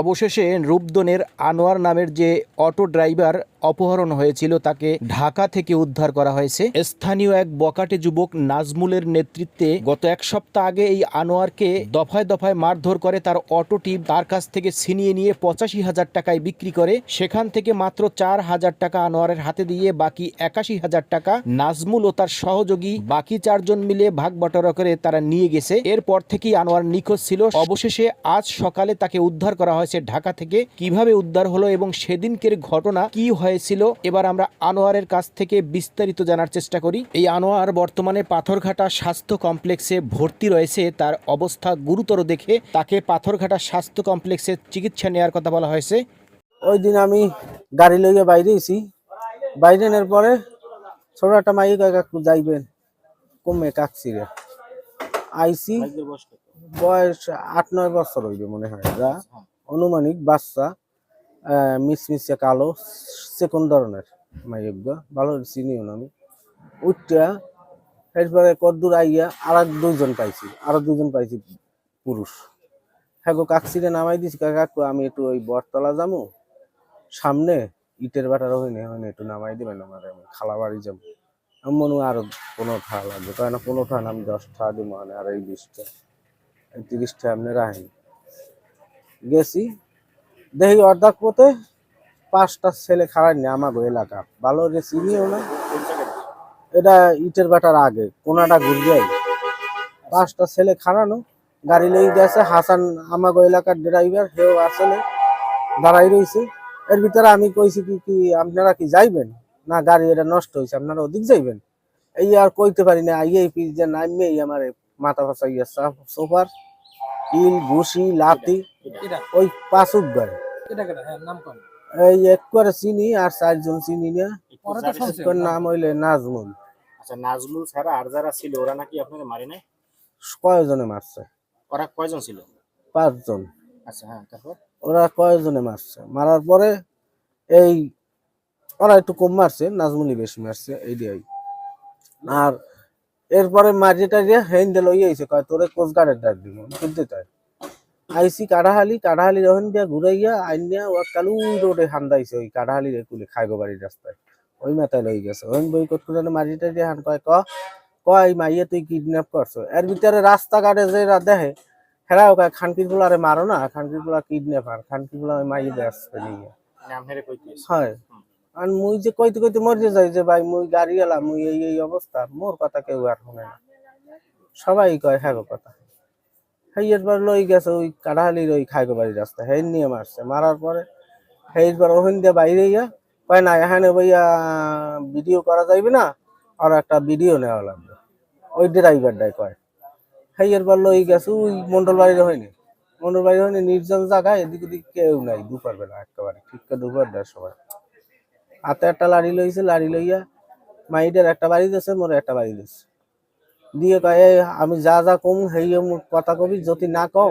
অবশেষে রূপদনের আনোয়ার নামের যে অটো ড্রাইভার অপহরণ হয়েছিল, তাকে ঢাকা থেকে উদ্ধার করা হয়েছে। স্থানীয় এক বকাটে যুবক নাজমুলের নেতৃত্বে গত এক সপ্তাহ আগে এই আনোয়ারকে দফায় দফায় মারধর করে তার অটোটি তার কাছ থেকে ছিনিয়ে নিয়ে পঁচাশি হাজার টাকায় বিক্রি করে, সেখান থেকে মাত্র চার হাজার টাকা আনোয়ারের হাতে দিয়ে বাকি একাশি হাজার টাকা নাজমুল ও তার সহযোগী বাকি চারজন মিলে ভাগ বটরা করে তারা নিয়ে গেছে। এরপর থেকেই আনোয়ার নিখোঁজ ছিল। অবশেষে আজ সকালে তাকে উদ্ধার করা হয়েছে ঢাকা থেকে, কীভাবে উদ্ধার হলো এবং সেদিনকের ঘটনা কি হয়েছিল, এবার আমরা আনোয়ারের কাছ থেকে বিস্তারিত জানার চেষ্টা করি। এই আনোয়ার বর্তমানে পাথরঘাটা স্বাস্থ্য কমপ্লেক্সে ভর্তি রয়েছে, তার অবস্থা গুরুতর দেখে তাকে পাথরঘাটা স্বাস্থ্য কমপ্লেক্সে চিকিৎসা নেওয়ার কথা বলা হয়েছে। ওই দিন আমি গাড়ি লইয়ে বাইরে এসি বাইরে নেওয়ার পরে ছোট একটা মাই যাইবেন, কমে কাকছি রে। আইসি বয়স আট নয় বছর হইবে মনে হয়। অনুমানিক বাচ্চা মিসমিসে কালো সেকেন্ড ধরনের মাইজ্ঞ ভালো চিনিও না আমি। উঠটা এরপরে কদ্দুর আইয়া আর এক দুইজন পাইছি, আরও দুজন পাইছি পুরুষ। হ্যাঁ গো, কাকসিরে নামাই দিছি, কাকু আমি একটু ওই বটতলা যামু সামনে ইটের বাটার ওখানে ওখানে একটু নামাই দিবেন আমার, আমি খালা বাড়ি যাব। আমি মনে আরও পনেরো টাকা লাগবে তাই না পনেরো না, আমি দশ ঠা দিব মানে আর এই বিশটা, এই তিরিশটা আপনি রাখেন। গেছি। দেখি অর্ধেক পথে পাঁচটা ছেলে খারাপ নেই আমাগো এলাকা। ভালো রে চিনিও না। এটা ইটের বাটার আগে, কোনাটা ঘুরবে পাঁচটা ছেলে খাড়ানো, গাড়ি লই গেছে। হাসান আমাগো এলাকার ড্রাইভার হেও আসলে দাঁড়াই রইছে। এর ভিতরে আমি কইছি কি কি আপনারা কি যাইবেন? না, গাড়ি এটা নষ্ট হয়েছে আপনারা ওদিক যাইবেন? এই আর কইতে পারি না আইয়াই পি যে নামে আমার মাথা ফাঁসা ইয়ে সোফার, ইল ঘুষি লাতি ওই পাঁচুক গাড়ি এই এক করে চিনি আর চারজন চিনি না। নাম হইলে নাজমুল। আচ্ছা নাজমুল ছাড়া আর যারা ছিল ওরা নাকি আপনাকে মারে নাই? কয়জনে মারছে? ওরা কয়জন ছিল? পাঁচজন। আচ্ছা হ্যাঁ তারপর? ওরা কয়েকজনে মারছে? মারার পরে এই ওরা একটু কম মারছে নাজমুলি বেশি মারছে এই দিয়াই। আর এরপরে মাঝে টাঝে হেন্ডে লই আইছে কয় তোরে কোচগার্ডের ডাক দিব কিন্তু তাই আইসি কাড়াহালি কাড়াহালি ওখান দিয়া ঘুরাইয়া আইনিয়া ও কালু রোডে হান্দাইছে ওই কাড়াহালি কুলে খাইগো বাড়ির রাস্তায়। ওই মাথায় লই গেছে। ওই বই কত করে মাঝে টাঝে হান কয় ক কয় মাইয়া তুই কিডন্যাপ করছ। এর ভিতরে রাস্তাঘাটে যে দেখে হেরাও কয় খানকির গুলারে মারো না খানকিরগুলা কিডন্যাপার খানকিরগুলা ওই মাইয়ে আসবে নিয়ে হেরে হয়। আর মুই যে কইতে কইতে মরে যাই যে ভাই মুই গাড়ি এলাম মুই এই এই অবস্থা মোর কথা কেউ আর শুনে না। সবাই কয় হ্যাঁ কথা। হেইয়ের বার লই গেছে, ওই কাড়াহালির ওই খাইগো বাড়ির রাস্তা হেই নিয়ে মারছে। মারার পরে হেইবার ওখান দিয়ে বাইরে ইয়া কয়, না, এখানে ভাইয়া ভিডিও করা যাইবে না, আর একটা ভিডিও নেওয়া লাগবে। ওই ড্রাইভারটাই কয়, হেইয়ের বার লই গেছে, ওই মন্ডল বাড়ির হয়নি মন্ডল বাড়ির হয়নি নির্জন জায়গায়, এদিক ওদিক কেউ নাই দুপুর বেলা একেবারে, ঠিক দুপুর দেড় সময় হাতে একটা লাড়ি লইছে, লাড়ি লইয়া মাইডের একটা বাড়ি দিয়েছে মোর একটা বাড়ি দিয়েছে দিয়ে কয়, "এই, আমি যা যা কম হেই কথা কবি, যদি না কও,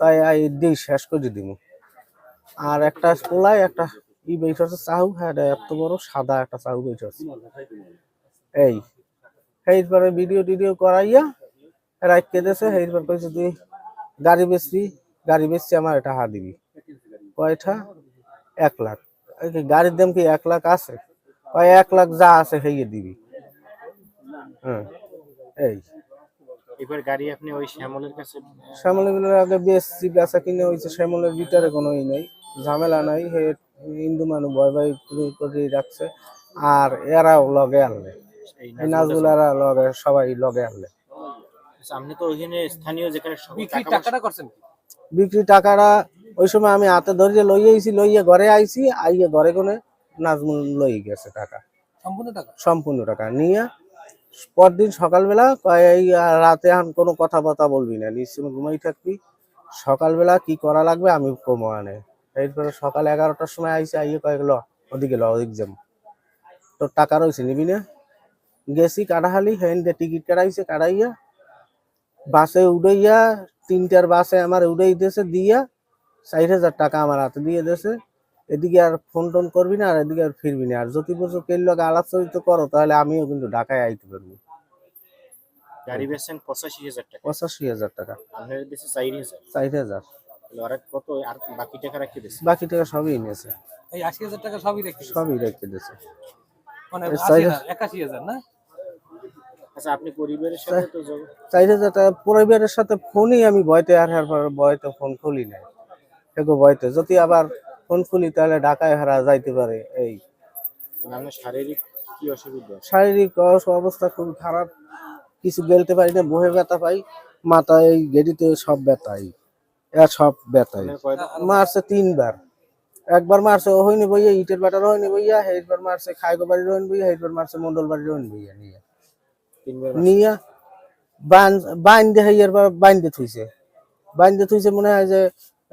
তাই এই দিই শেষ করে দিব আর একটা পোলায়, একটা ই বেইঠছে চাহু হ্যাঁ এত বড় সাদা একটা চাহু বেইঠছে এই এইরপরে ভিডিও টিডিও করাইয়া রাখতে দেছে এইরপর কইছে তুই গাড়ি বেচবি, গাড়ি বেচছি, আমার এটা হা দিবি। কয়টা এক লাখ। গাড়ির দাম কি এক লাখ আছে? কয়, এক লাখ যা আছে সেই দিবি। হ্যাঁ। এই। এবার গাড়ি আপনি ওই শ্যামলের কাছে শ্যামলের আগে বেশি বেচা কিনে হয়েছে শ্যামলের ভিতরে কোনো ই নেই ঝামেলা নাই হে হিন্দু মানুষ ভয় ভয় করে- করে রাখছে আর এরাও লগে আনলে। এই নাচগুলারা লগে সবাই লগে আনলে। আচ্ছা, আপনি তো ওইখানে স্থানীয় যেখানে সবাই টাকাটা করছেন বিক্রি টাকাটা ওই সময় আমি হাতে ধরিয়ে লই আইছি লইয়ে ঘরে আইছি আইয়ে ঘরে কোনে নাজমুল লই গেছে টাকা। সম্পূর্ণ টাকা? সম্পূর্ণ টাকা। নিয়ে পরদিন সকালবেলা এই রাতে এখন কোনো কথাবার্তা বলবি না নিশ্চয় ঘুমাই থাকবি। সকালবেলা কি করা লাগবে আমি কমো আনে এরপরে সকাল এগারোটার সময় আইসি, আইয়ে কয়েক ল, ওদিকে ল, ওদিক যাম। তোর টাকা রয়েছে নিবি না? গেছি কাটাহালি হেন দিয়ে টিকিট কাটাইছে, কাটাইয়া বাসে উড়াইয়া, তিনটার বাসে আমার উড়াই দিয়েছে, দিয়া ষাট হাজার টাকা আমার হাতে দিয়ে দিয়েছে। এদিকে আর ফোন টোন করবি না আর এদিকে আর ফিরবি না। আর যদি বছর কেল লগে আলাপ করো তাহলে আমিও কিন্তু ঢাকায় আইতে পারব। গাড়ি বেচছেন পঁচাশি হাজার টাকা। পঁচাশি হাজার টাকা। আপনার দেশে চারি হাজার। কত আর বাকি টাকা রাখতে দিচ্ছে বাকি টাকা সবই নিয়েছে। এই আশি হাজার টাকা সবই রেখে সবই রেখে দিয়েছে মানে না, একাশি হাজার না? আচ্ছা আপনি পরিবারের সাথে তো চার হাজার টাকা পরিবারের সাথে ফোনই আমি ভয়তে আর হার ভয়তে ফোন খুলি নাই। এগো ভয়তে যদি আবার ফোন খুলি তাহলে ঢাকায় হারা যাইতে পারে এই। শারীরিক কি অসুবিধা শারীরিক অবস্থা খুব খারাপ কিছু গেলতে পারি না বহে ব্যথা পাই মাথা এই গেড়িতে সব ব্যথাই সব ব্যথাই। মারছে তিনবার একবার মারছে ও হইনি বইয়া ইটের বাটার হইনি বইয়া এইবার মারছে খাইগো বাড়ির হইনি বইয়া এইবার মারছে মন্ডল বাড়ির হইনি বইয়া নিয়ে। নিয়া বান হইয়ার পর বাইন্দে থুইছে। বাইন্দে থুইছে মনে হয় যে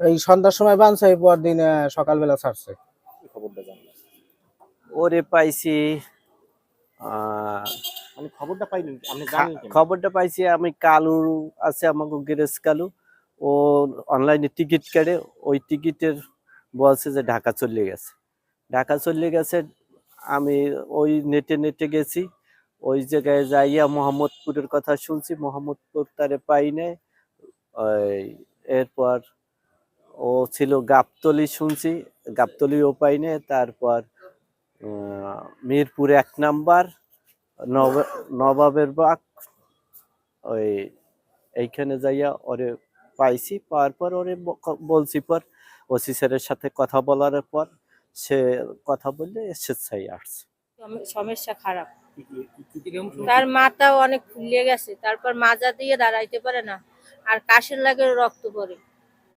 এই সন্ধ্যার সময় বানছে এই পর দিন সকালবেলা ছাড়ছে। খবরটা ওরে পাইছি আহ, মানে খবরটা আপনি জানেন খবরটা পাইছি আমি কালু আছে আমাকে গ্যারেজ কালু। ও অনলাইনে টিকিট কাটে ওই টিকিটের বলছে যে ঢাকা চলে গেছে। ঢাকা চলে গেছে আমি ওই নেটে নেটে গেছি ওই জায়গায় যাইয়া মোহাম্মদপুরের কথা শুনছি মোহাম্মদপুর তারে পাই নাই ওই এরপর ও ছিল গাবতলি শুনছি গাবতলিও পাই নাই তারপর আহ, মিরপুর এক নাম্বার নব- নবাবের বাগ ওই এইখানে যাইয়া ওরে পাইছি পাওয়ার পর ওরে বলছি পর ওসি স্যারের সাথে কথা বলার পর সে কথা বললে স্বেচ্ছায় আসছে। সমস্যা খারাপ। তার মাথাও অনেক ফুলিয়ে গেছে তারপর মাজা দিয়ে দাঁড়াইতে পারে না আর কাশের লাগে রক্ত পড়ে।